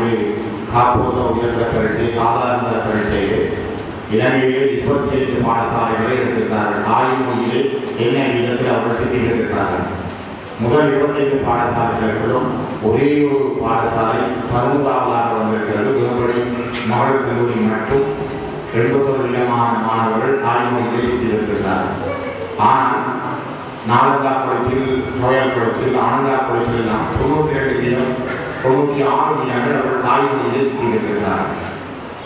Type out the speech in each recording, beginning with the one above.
ஆண்டு காப்போத உயர்ந்த பரீட்சை சாதாரண பரீட்சையில் இலங்கையிலே இருபத்தி ஐந்து பாடசாலைகளை எடுத்திருக்கிறார்கள். தாய்மொழியிலே என்ன விதத்தில் அவர்கள் சித்தி பெற்றிருக்கிறார்கள் முதல் இருபத்தைந்து பாடசாலைகளும் ஒரே ஒரு பாடசாலை பதினோராவதாக வந்திருக்கிறது. விரும்படி மகளிர் கல்லூரி மட்டும் எழுபத்தொரு விதமான மாணவர்கள் தாய்மொழியிலே சித்திருக்கிறார்கள் ஆனால் நாலந்தா குளத்தில் ரோயல் குளத்தில் ஆனந்தா குளத்தில் எல்லாம் தொண்ணூற்றி ரெண்டு வீதம் தொண்ணூற்றி ஆறு வீதங்கள் அவர்கள் தாய்மொழி சித்தி பெற்றிருக்கிறார்கள்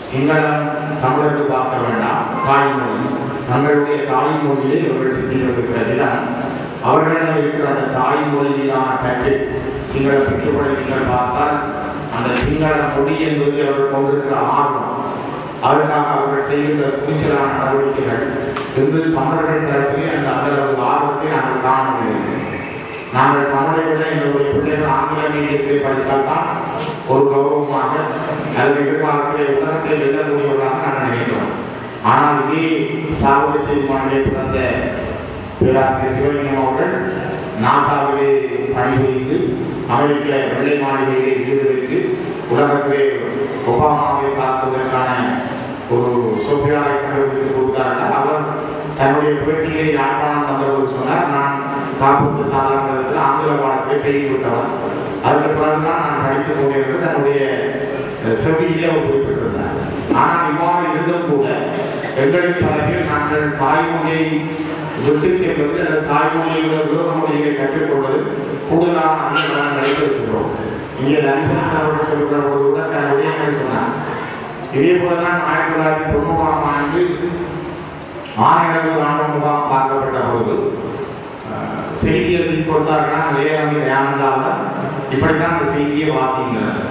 சிங்களம் தமிழர்கள் பார்க்க வேண்டாம். தாய்மொழி தங்களுடைய தாய்மொழியை இவர்கள் சித்திருக்கிறது பெற்றிருக்கிறதிடம் அவர்களிடம் இருக்கிற அந்த தாய்மொழி மீதான பற்று சிங்கள பெற்றுக்கொள்ள நீங்கள் பார்த்தால் அந்த சிங்கள மொழி என்பது அவர்கள் கொண்டிருக்கிற ஆர்வம். அதற்காக அவர்கள் செய்கின்ற துணிச்சலான நடவடிக்கைகள். என்று தமிழர்கள் தரப்பிலே அந்த அந்தளவு ஆர்வத்தை நாங்கள் முடியாது நாங்கள் தமிழை விட எங்களுடைய பிள்ளைகள் ஆங்கில மீடியத்திலே படித்தால்தான் ஒரு கௌரவமாக அல்லது எதிர்காலத்திலே உலகத்தை வெல்லக்கூடியவர்களாக நாங்கள் நினைக்கிறோம் ஆனால் இதே சாகுபடி செய்தி மாநிலே பிறந்த பேராசிரியர் சிவலிங்கம் அவர்கள் நாசாவிலே பணிபுரிந்து அமெரிக்க வெள்ளை மாளிகையிலே விருது வைத்து உலகத்திலே ஒபாமாவை தாக்குவதற்கான ஒரு சோஃபியாவை கண்டுபிடித்து கொடுத்தார்கள் அவர் தன்னுடைய பேட்டியிலே யாழ்ப்பாணம் வந்தவர்கள் சொன்னார் நான் காப்பீட்டு சாதாரணத்தில் ஆங்கில பாடத்திலே பெய்து விட்டவர் அதுக்கு பிறகுதான் நான் படித்துக் கொண்டிருந்தது தன்னுடைய அஹ், செவியிலே அவர் குறிப்பிட்டிருந்தார். ஆனால் இவ்வாறு இருந்தும் கூட எங்களின் பல நாங்கள் தாய்மொழியை விட்டு செல்வது அந்த தாய்மொழியை விட உலக கற்றுக்கொள்வது கூடுதலான அதிக கவனம் கிடைத்திருக்கிறோம் இங்கே லலிசன் அவர்கள் சொல்லுகிற போது கூட தன் விடயங்களை சொன்னார். இதே போல தான் ஆயிரத்தி தொள்ளாயிரத்தி தொண்ணூறாம் ஆண்டு ஆணையர்கள் ஆண்டு முகாம் பார்க்கப்பட்ட பொழுது செய்தி எழுதி கொடுத்தார்களா? வேளாண்மை தயானந்தாவில் இப்படித்தான் அந்த செய்தியை வாசிக்கிறார்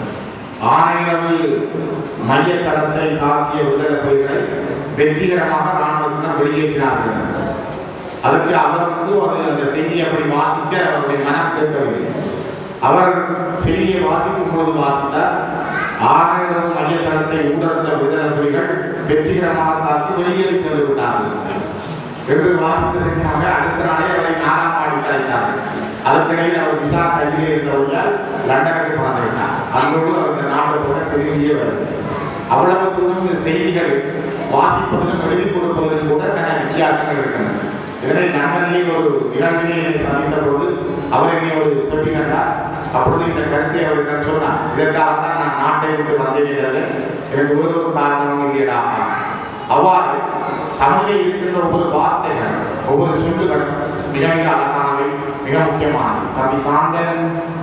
ஆணையரவு மையத்தளத்தை தாக்கிய விடுதலை புலிகளை வெற்றிகரமாக இராணுவத்தினர் வெளியேற்றினார்கள். அதுக்கு அவருக்கு அது அந்த செய்தியை அப்படி வாசிக்க அவருடைய மனம் கேட்கவில்லை. அவர் செய்தியை வாசிக்கும் பொழுது வாசித்தார் ஆணையரவு மையத்தடத்தை உதரத்த விடுதலை புலிகள் வெற்றிகரமாக தாக்கி வெளியேறி சென்று விட்டார்கள். என்று வாசித்ததற்காக அடுத்த நாளே அவரை நாலாம் மாடிக்கு கலைத்தார்கள் அதற்கிடையில் அவர் விசா கையிலே இருந்தவர்கள் லண்டனுக்கு பறந்து விட்டார் அதோடு அவர் இந்த நாட்டோட திரும்பியே வருது அவ்வளவு தூரம் இந்த செய்திகள் வாசிப்பதிலும் எழுதி கொடுப்பதிலும் கூட கன வித்தியாசங்கள் இருக்கின்றன. இதனை லண்டனிலே ஒரு நிகழ்வினை என்னை சந்தித்த பொழுது அவர் என்னை ஒரு சொல்லி கண்டார் அப்பொழுது இந்த கருத்தை அவர் என்ன சொன்னார். இதற்காகத்தான் நான் நாட்டை விட்டு வந்தேன் தவிர எனக்கு ஒரு ஒரு காரணமும் இல்லையடா அவ்வாறு தமிழில் இருக்கின்ற ஒவ்வொரு வார்த்தைகள் ஒவ்வொரு சொல்லுகளும் மிக மிக அழகானவை மிக முக்கியமான தம்பி சார்ந்த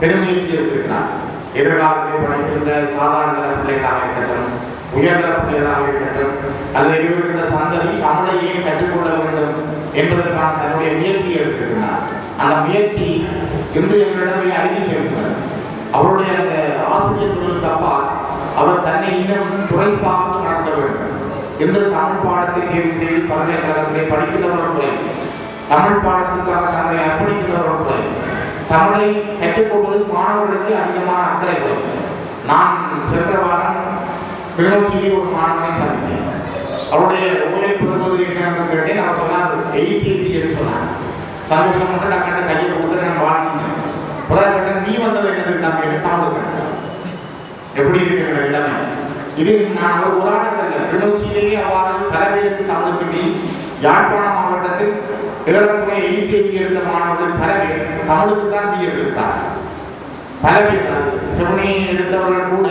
பெருமுயற்சி எடுத்திருக்கிறார். எதிர்காலத்தில் படிக்கின்ற சாதாரண தர பிள்ளைகளாக இருக்கட்டும் உயர்தர பிள்ளைகளாக இருக்கட்டும் அல்லது இருக்கின்ற சந்ததி தமிழை ஏன் கற்றுக்கொள்ள வேண்டும் என்பதற்கான தன்னுடைய முயற்சியை எடுத்திருக்கிறார். அந்த முயற்சி இன்று எங்களிடம் மிக அருகி செல்கிறது அவருடைய அந்த ஆசிரியர் தொழிலுக்கு அப்பால் அவர் தன்னை இன்னும் துறை சார்ந்து எந்த தமிழ் பாடத்தை தேர்வு செய்து பல்கலைக்கழகத்திலே படிக்கின்றவர்களே தமிழ் பாடத்துக்காக தன்னை அர்ப்பணிக்கின்றவர்களே தமிழை கற்றுக்கொள்வதில் மாணவர்களுக்கு அதிகமான அக்கறை குறை நான் சென்ற வாரம் கிளிநொச்சியிலே ஒரு மாணவனை சந்தித்தேன். அவருடைய ஓயல் பெறுவது என்ன என்று கேட்டேன். அவர் சொன்னார் எயிட் ஏபி என்று சொன்னார். சந்தோஷம் மட்டும் நான் கையை கொடுத்து நான் வாழ்த்தினேன். புறாய் நீ வந்தது என்னது தம்பி? என்று எப்படி இருக்கிற இளமை இது நான் அவர் ஒரு உதாரணத்தில் கிளர்ச்சியிலேயே அவ்வாறு பல பேருக்கு தமிழுக்கு யாழ்ப்பாண மாவட்டத்தில் ஏறக்குறைய எயிட்டி எடுத்த மாணவர்கள் பல பேர் தமிழுக்கு தான் பி எடுத்திருக்கிறார்கள் பல பேர் சிவனி எடுத்தவர்கள் கூட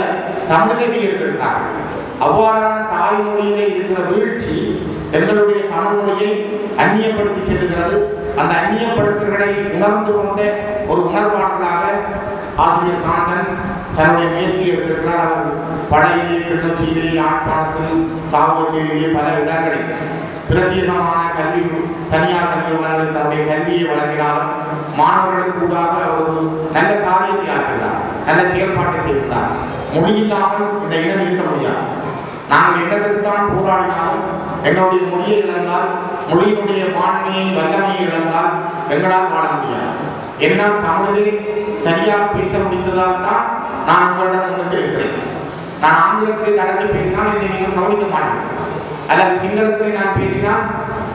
தமிழை பி எடுத்திருக்கிறார்கள் அவ்வாறான தாய்மொழியிலே இருக்கிற வீழ்ச்சி எங்களுடைய தமிழ் மொழியை அந்நியப்படுத்தி செல்கிறது அந்த அந்நியப்படுத்தல்களை உணர்ந்து கொண்ட ஒரு உணர்வாளர்களாக ஆசிரியர் சாந்தன் தன்னுடைய முயற்சியை எடுத்திருக்கிறார். அவர் படையிலே கிளிநொச்சியிலே யாழ்ப்பாணத்தில் சாவகச்சேரியிலே பல இடங்களில் பிரத்யேகமான கல்வி தனியார் கல்வி நிறுவனங்கள் தன்னுடைய கல்வியை வழங்கினாலும் மாணவர்களுக்கு கூடாக அவர் ஒரு நல்ல காரியத்தை ஆற்றுகிறார் நல்ல செயல்பாட்டை செய்கிறார் மொழி இல்லாமல் இந்த இனம் இருக்க முடியாது. நாங்கள் என்னத்துக்குத்தான் போராடினாலும் எங்களுடைய மொழியை இழந்தால் மொழியினுடைய பான்மையை வல்லமையை இழந்தால் எங்களால் வாழ முடியாது. என்னால் தமிழிலே சரியாக பேச முடிந்ததால் தான் நான் உங்களிடம் வந்து இருக்கிறேன் நான் ஆங்கிலத்திலே தடங்கி பேசினால் என்னை நீங்கள் கவனிக்க மாட்டீர்கள். அல்லது சிங்களத்திலே நான் பேசினால்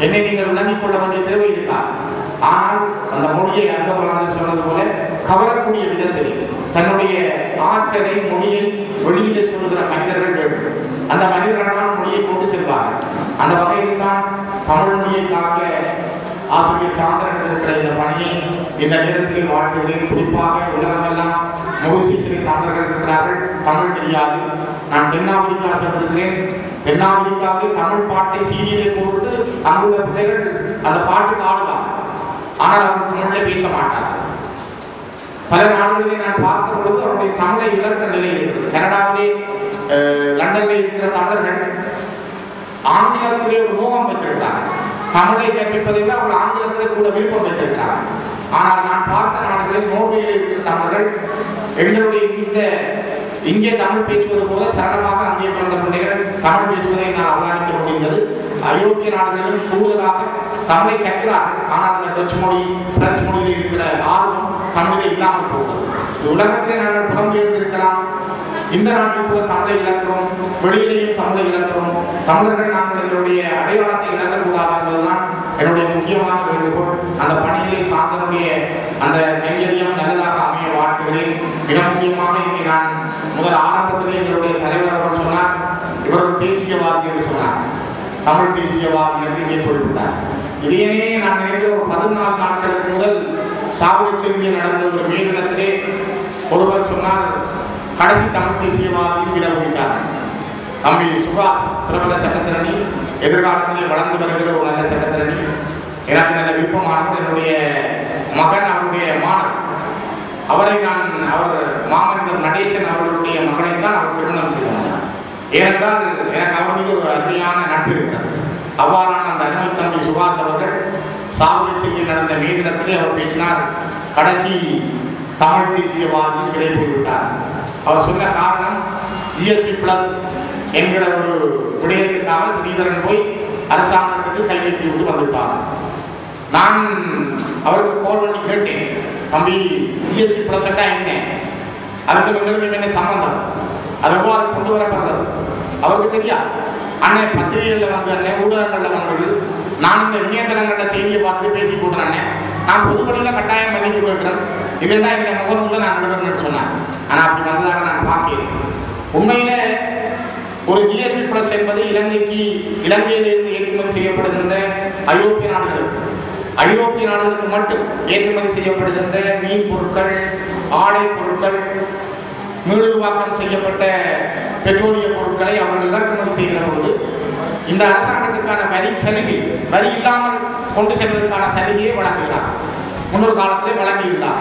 என்னை நீங்கள் விளங்கிக் கொள்ள வேண்டிய தேவை இருக்கா? ஆனால் அந்த மொழியை அந்த பலனை சொன்னது போல கவரக்கூடிய விதத்தில் தன்னுடைய ஆற்றலை மொழியை வெளியிலே சொல்லுகிற மனிதர்கள் வேண்டும். அந்த மனிதர்கள் மொழியை கொண்டு செல்வார்கள். அந்த வகையில் தான் தமிழ் மொழியை காக்க ஆசிரியர் சாந்தனிடத்தில் இருக்கிற இந்த பணியை இந்த நேரத்தில் வாழ்த்துகிறேன் குறிப்பாக உலகமெல்லாம் மொரிசியஸில் தமிழர்கள் இருக்கிறார்கள். தமிழ் தெரியாது. நான் தென்னாப்பிரிக்கா சென்றிருக்கிறேன். தென்னாப்பிரிக்காவில் தமிழ் பாட்டை சீரியலை போட்டு அங்குள்ள பிள்ளைகள் அந்த பாட்டுக்கு ஆடுவாங்க. ஆனால் அவர் தமிழில் பேச மாட்டார்கள் பல நாடுகளிலே நான் பார்த்த பொழுது அவருடைய தமிழை இழக்கிற நிலை இருக்கிறது. கனடாவிலே லண்டனில் இருக்கிற தமிழர்கள் ஆங்கிலத்திலே ஒரு மோகம் வைத்திருக்கிறார்கள் தமிழை கற்பிப்பதை விட அவர்கள் ஆங்கிலத்திலே கூட விருப்பம் வைத்திருக்கிறார் ஆனால் நான் பார்த்த நாடுகளில் நோர்வேயில் இருக்கிற தமிழர்கள் எங்களுடைய இந்த இங்கே தமிழ் பேசுவது போல சரளமாக அங்கே பிறந்த பிள்ளைகள் தமிழ் பேசுவதை நான் அவதானிக்க முடிந்தது. ஐரோப்பிய நாடுகளிலும் கூடுதலாக தமிழை கற்கிறார்கள். ஆனால் அந்த டச் மொழி பிரெஞ்சு மொழியில் இருக்கிற ஆர்வம் தமிழில் இல்லாமல் போகிறது உலகத்திலே நாங்கள் புலம்பெயர்ந்திருக்கலாம். இந்த நாட்டில் கூட தமிழை இழக்கிறோம் வெளியிலேயும் தமிழை இழக்கிறோம். தமிழர்கள் நாங்கள் எங்களுடைய அடையாளத்தை இழக்கக்கூடாது என்பதுதான் என்னுடைய முக்கியமான வேண்டுகோள். அந்த பணியிலே சார்ந்தனுடைய அந்த கைங்கரியம் நல்லதாக அமைய வாழ்த்துகிறேன். மிக முக்கியமாக இங்கே நான் முதல் ஆரம்பத்திலே எங்களுடைய தலைவர் அவர்கள் சொன்னார் இவர் தேசியவாதி என்று சொன்னார். தமிழ் தேசியவாதி என்று இங்கே குறிப்பிட்டார். இதையே நான் நினைக்கிற ஒரு பதினாலு நாட்களுக்கு முதல் சாவகச்சேரியிலே நடந்த ஒரு மே தினத்திலே ஒருவர் சொன்னார் கடைசி தமிழ் தேசியவாதியும் விலகுகிறார் தம்பி சுபாஷ் பிரபல சட்டத்திரணி எதிர்காலத்திலே வளர்ந்து வருகிற ஒரு நல்ல சட்டத்திரணி. எனக்கு நல்ல விருப்பமானவர் என்னுடைய மகன் அவருடைய மாணவர் அவரை நான் அவர் மாமனிதர் நடேசன் அவர்களுடைய மகனைத்தான் அவர் திருமணம் செய்தார். ஏனென்றால் எனக்கு அவர் மீது ஒரு அருமையான நட்பு இருக்கிறது. அவ்வாறான அந்த அருமை தம்பி சுபாஷ் அவர்கள் சாவகச்சேரியில் நடந்த மே தினத்திலே அவர் பேசினார் கடைசி தமிழ் தேசியவாதியும் விலை போய்விட்டார். அவர் சொன்ன காரணம் ஜிஎஸ்பி பிளஸ் என்கிற ஒரு விடயத்திற்காக ஸ்ரீதரன் போய் அரசாங்கத்துக்கு கை விட்டு வந்துவிட்டார் நான் அவருக்கு கோல் பண்ணி கேட்டேன் தம்பி ஜிஎஸ்பி பிளஸ் என்ன? அதுக்கு எங்களுக்கு என்ன சம்பந்தம்? அது எவ்வாறு கொண்டு வரப்படுறது? அவருக்கு தெரியா அண்ணன் பத்திரிகைகளில் வந்து அண்ணன் ஊடகங்களில் வந்தது. நான் இந்த இணையதளங்களில் செய்தியை பார்த்துட்டு பேசி போட்டேன் அண்ணன் நான் பொதுப்படியில் கட்டாயம் மன்னிப்பு இவன் தான் இந்த முகநூலில் நான் எழுதுறேன்னு சொன்னேன் ஆனால் அப்படி வந்ததாக நான் பார்க்கிறேன். உண்மையில ஒரு ஜிஎஸ்பி பிளஸ் என்பது இலங்கைக்கு இலங்கையிலிருந்து ஏற்றுமதி செய்யப்படுகின்ற ஐரோப்பிய நாடுகளுக்கு ஐரோப்பிய நாடுகளுக்கு மட்டும் ஏற்றுமதி செய்யப்படுகின்ற மீன் பொருட்கள் ஆடை பொருட்கள் மீளுருவாக்கம் செய்யப்பட்ட பெட்ரோலிய பொருட்களை அவர்கள் இறக்குமதி செய்கிற போது இந்த அரசாங்கத்துக்கான வரி சலுகை வரி இல்லாமல் கொண்டு செல்வதற்கான சலுகையை வழங்குகிறார். முன்னொரு காலத்திலே வழங்கியிருந்தார்.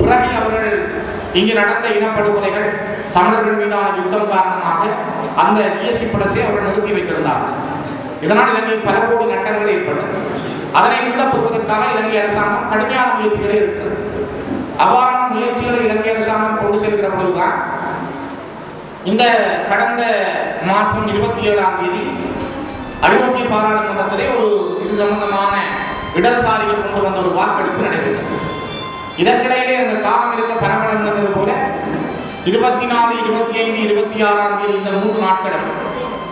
பிறகு அவர்கள் இங்கு நடந்த இனப்படுகொலைகள் தமிழர்கள் மீதான யுத்தம் காரணமாக அந்த ஜிஎஸ்டி படசை அவர்கள் நிறுத்தி வைத்திருந்தார். இதனால் இலங்கையில் பல கோடி நட்டங்கள் ஏற்பட்டது. அதனை மீளப் இலங்கை அரசாங்கம் கடுமையான முயற்சிகளை எடுக்கிறது. அவ்வாறான முயற்சிகளை இலங்கை அரசாங்கம் கொண்டு செல்கிற பொழுதுதான் இந்த கடந்த மாதம் இருபத்தி ஏழாம் தேதி ஐரோப்பிய பாராளுமன்றத்திலே ஒரு இது சம்பந்தமான இடதுசாரிகள் கொண்டு வந்த ஒரு வாக்கெடுப்பு நடைபெற்றது. இதற்கிடையிலே அந்த காலம் இருக்க பரமணம் இருந்தது போல இருபத்தி நாலு இருபத்தி ஐந்து இருபத்தி ஆறாம் தேதி இந்த மூன்று நாட்களும்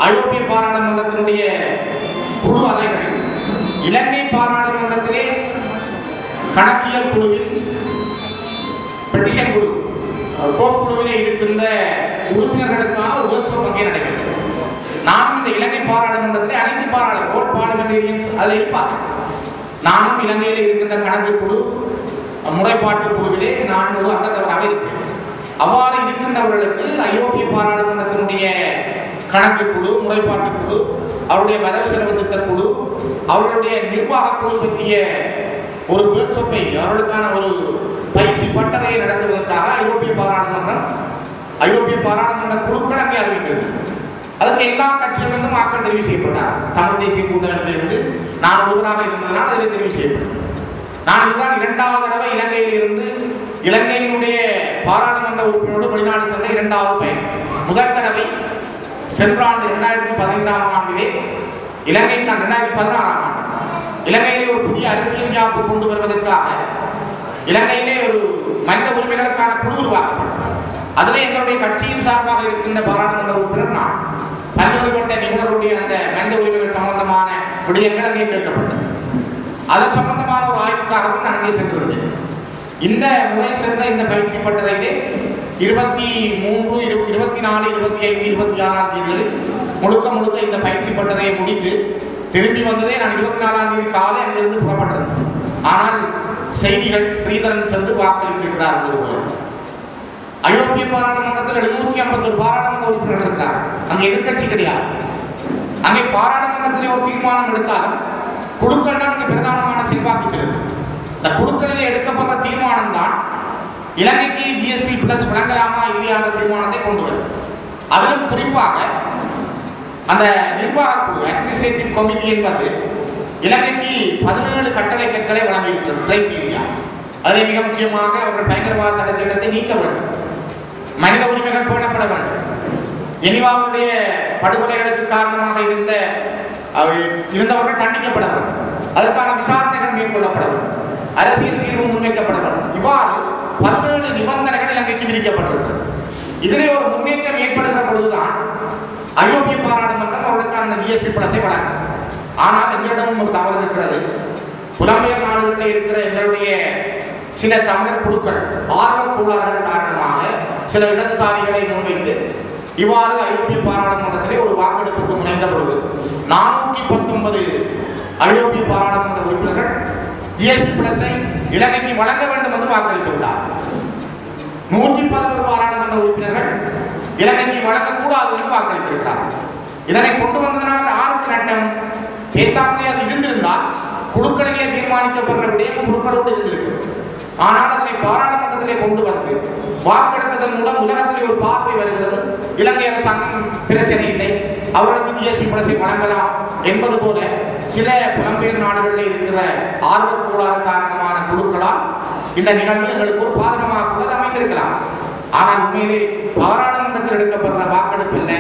ஐரோப்பிய பாராளுமன்றத்தினுடைய குழு அறைகளில் இலங்கை பாராளுமன்றத்திலே கணக்கியல் குழுவில் பெட்டிஷன் குழு கோப் குழுவிலே இருக்கின்ற உறுப்பினர்களுக்கான ஒரு ஒர்க் ஷாப் அங்கே நடைபெற்றது. நானும் இந்த இலங்கை பாராளுமன்றத்திலே அனைத்து பாராளுமன்ற ஓட் பார்லிமெண்டேரியன்ஸ் அதில் இருப்பார்கள். நானும் இலங்கையில் இருக்கின்ற கணக்கு குழு முறைப்பாட்டு குழுவிலே நான் ஒரு அங்கத்தவராக இருக்கிறேன். அவ்வாறு இருக்கின்றவர்களுக்கு ஐரோப்பிய பாராளுமன்றத்தினுடைய கணக்கு குழு முறைப்பாட்டு குழு அவருடைய வரவு செலவு திட்ட குழு அவர்களுடைய நிர்வாக குழு பற்றிய ஒரு பேச்சொப்பை அவர்களுக்கான ஒரு பயிற்சி பட்டறையை நடத்துவதற்காக ஐரோப்பிய பாராளுமன்றம் ஐரோப்பிய பாராளுமன்ற குழுக்கள் அங்கே அறிவித்திருந்தது அதுக்கு எல்லா கட்சிகளிலிருந்தும் ஆட்கள் தெரிவு செய்யப்பட்டார் தமிழ் தேசிய கூட்டமைப்பிலிருந்து நான் ஒருவராக இருந்ததனால் அதில் தெரிவு செய்யப்பட்டது. நான் இதுதான் இரண்டாவது தடவை இலங்கையில் இருந்து இலங்கையினுடைய பாராளுமன்ற உறுப்பினரோடு வெளிநாடு சென்ற இரண்டாவது பயணம். முதல் தடவை சென்ற ஆண்டு இரண்டாயிரத்தி பதினைந்தாம் ஆண்டிலே இலங்கைக்கான இரண்டாயிரத்தி பதினாறாம் ஆண்டு. இலங்கையிலே ஒரு புதிய அரசியல் யாப்பு கொண்டு வருவதற்காக இலங்கையிலே ஒரு மனித உரிமைகளுக்கான குழு உருவாக்கப்பட்டது. அதிலே எங்களுடைய கட்சியின் சார்பாக இருக்கின்ற பாராளுமன்ற உறுப்பினர் நான். பல்வேறுபட்ட நிபுணர்களுடைய அந்த மனித உரிமைகள் சம்பந்தமான விடயங்கள் அங்கே கேட்கப்பட்டது. அதன் சம்பந்தமான ஒரு ஆய்வுக்காகவும் நான் அங்கே சென்றிருந்தேன் இந்த முறை சென்ற இந்த பயிற்சி பட்டறையிலே இருபத்தி மூன்று இரு- இருபத்தி நாலு இருபத்தி ஐந்து இருபத்தி ஆறாம் தேதிகளில் முழுக்க முழுக்க இந்த பயிற்சி பட்டறையை முடித்து திரும்பி வந்ததே நான் இருபத்தி நாலாம் தேதி காலை அங்கிருந்து புறப்பட்டிருந்தேன் ஆனால் செய்திகள் ஸ்ரீதரன் சென்று வாக்களித்திருக்கிறார் என்பது போல. ஐரோப்பிய பாராளுமன்றத்தில் எழுநூற்றி ஐம்பத்தொரு பாராளுமன்ற உறுப்பினர்கள் இருக்கிறார் அங்கே எதிர்க்கட்சி கிடையாது. அங்கே பாராளுமன்றத்திலே ஒரு தீர்மானம் எடுத்தாலும் குழுக்கள் தான் பிரதானமான செல்வாக்கு செலுத்தும். இந்த குழுக்களிலே எடுக்கப்படுற தீர்மானம் தான் இலங்கைக்கு ஜிஎஸ்பி பிளஸ் வழங்கலாமா இல்லையா அந்த தீர்மானத்தை கொண்டு வரும். அதிலும் குறிப்பாக அந்த நிர்வாக குழு அட்மினிஸ்ட்ரேட்டிவ் கமிட்டி என்பது இலங்கைக்கு பதினேழு கட்டளை கற்களை வழங்கியிருக்கிறது கிரைட்டீரியா அதில் மிக முக்கியமாக அவர்கள் பயங்கரவாத தடை திட்டத்தை நீக்க வேண்டும். மனித உரிமைகள் பேணப்பட வேண்டும். எனிவாவுடைய படுகொலைகளுக்கு காரணமாக இருந்த அவை- இருந்தவர்கள் தண்டிக்கப்பட வேண்டும் அதற்கான விசாரணைகள் மேற்கொள்ளப்பட வேண்டும் அரசியல் தீர்வு முன்வைக்கப்பட வேண்டும் இவ்வாறு பதினேழு நிபந்தனைகள் இலங்கைக்கு விதிக்கப்பட்டிருக்கிறது இதிலே ஒரு முன்னேற்றம் ஏற்படுகிற பொழுதுதான் ஐரோப்பிய பாராளுமன்றம் அவர்களுக்கான ஜிஎஸ்பி பிளஸை வழங்கும். ஆனால் எங்களிடமும் ஒரு தவறு இருக்கிறது. புலம்பெயர் நாடுகளில் இருக்கிற எங்களுடைய சில தமிழர் குழுக்கள் ஆர்வக் கோளாறுகள் காரணமாக சில இடதுசாரிகளை முன்வைத்து இவ்வாறு ஐரோப்பிய பாராளுமன்றத்திலே ஒரு வாக்கெடுப்புக்கு முனைந்த பொழுது நானூற்றி பத்தொன்பது ஐரோப்பிய பாராளுமன்ற உறுப்பினர்கள் ஜிஎஸ்பி பிளஸை இலங்கைக்கு வழங்க வேண்டும் என்று வாக்களித்துள்ளார் நூற்றி பதினோரு பாராளுமன்ற உறுப்பினர்கள் இலங்கைக்கு வழங்கக்கூடாது என்று வாக்களித்திருக்கிறார் இதனை கொண்டு வந்ததனால் யாருக்கு நட்டம்? பேசாமலே அது இருந்திருந்தால் குழுக்களிலே தீர்மானிக்கப்படுற விடயம் குழுக்களோடு இருந்திருக்கும். ஆனால் அதனை பாராளுமன்றத்திலே கொண்டு வந்து வாக்கெடுத்ததன் மூலம் உலகத்திலே ஒரு பார்வை வருகிறது. இலங்கை அரசாங்கம் பிரச்சனை இல்லை. அவர்களுக்கு ஜிஎஸ்பி படத்தை வழங்கலாம் என்பது போல சில புலம்பெயர் நாடுகளில் இருக்கிற ஆர்வக் கோளாறு காரணமான குழுக்களால் இந்த நிகழ்வு எங்களுக்கு ஒரு பாதகமாக கூட அமைந்திருக்கலாம். ஆனால் உண்மையிலே பாராளுமன்றத்தில் எடுக்கப்படுற வாக்கெடுப்பு இல்லை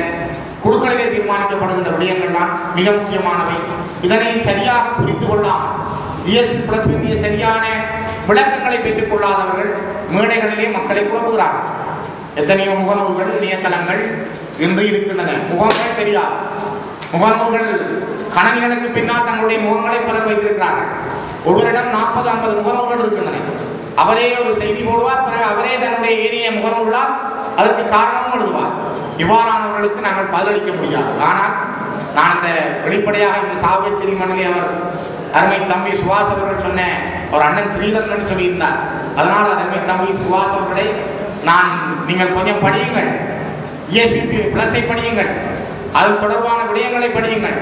குழுக்களிலே தீர்மானிக்கப்படுகின்ற விடயங்கள் தான் மிக முக்கியமானவை. இதனை சரியாக புரிந்து கொள்ளாமல் ஜிஎஸ்பி பிளஸ் பற்றிய சரியான விளக்கங்களை பெற்றுக் கொள்ளாதவர்கள் மேடைகளிலே மக்களை குழப்புகிறார்கள் எத்தனையோ முகநூல்கள் இணையதளங்கள் இன்று இருக்கின்றன. முகங்கள் தெரியாது. முகநூல்கள் கணனிகளுக்கு பின்னால் தங்களுடைய முகங்களை பலர் வைத்திருக்கிறார்கள். ஒருவரிடம் நாற்பது ஐம்பது முகநூல்கள் இருக்கின்றன. அவரே ஒரு செய்தி போடுவார் பிறகு அவரே தன்னுடைய ஏனைய முகநூல்களால் அதற்கு காரணமும் எழுதுவார். இவ்வாறானவர்களுக்கு நாங்கள் பதிலளிக்க முடியாது. ஆனால் நான் இந்த வெளிப்படையாக இந்த சாபச்சேரி மண்ணிலே அவர் அருமை தம்பி சுவாஸ் அவர்கள் சொன்னேன் ஒரு அண்ணன் ஸ்ரீதரன் சொல்லியிருந்தார். அதனால் அருமை தம்பி சுவாஸ் அவர்களை நான் நீங்கள் கொஞ்சம் படியுங்கள். இஎஸ்பிபி பிளஸை படியுங்கள். அது தொடர்பான விடயங்களை படியுங்கள்.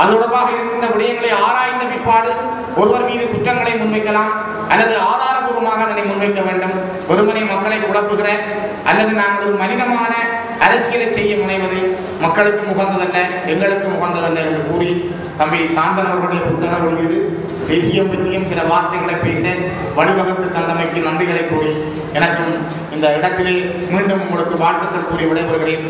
அது தொடர்பாக இருக்கின்ற விடயங்களை ஆராய்ந்த பிற்பாடு ஒருவர் மீது குற்றங்களை முன்வைக்கலாம். அல்லது ஆதாரபூர்வமாக அதனை முன்வைக்க வேண்டும். ஒருமனை மக்களை குழப்புகிற அல்லது நாங்கள் ஒரு மனிதமான அரசியலை செய்ய முனைவது மக்களுக்கு உகந்ததல்ல எங்களுக்கு உகந்ததல்ல என்று கூறி தம்பி சாந்தனவர்களுடைய புத்தக வெளியீடு தேசியம் பற்றியும் சில வார்த்தைகளை பேச வழிவகுத்து தந்தமைக்கு நன்றிகளை கூறி எனக்கும் இந்த இடத்திலே மீண்டும் உங்களுக்கு வாழ்த்துக்கள் கூறி விடைபெறுகிறேன்.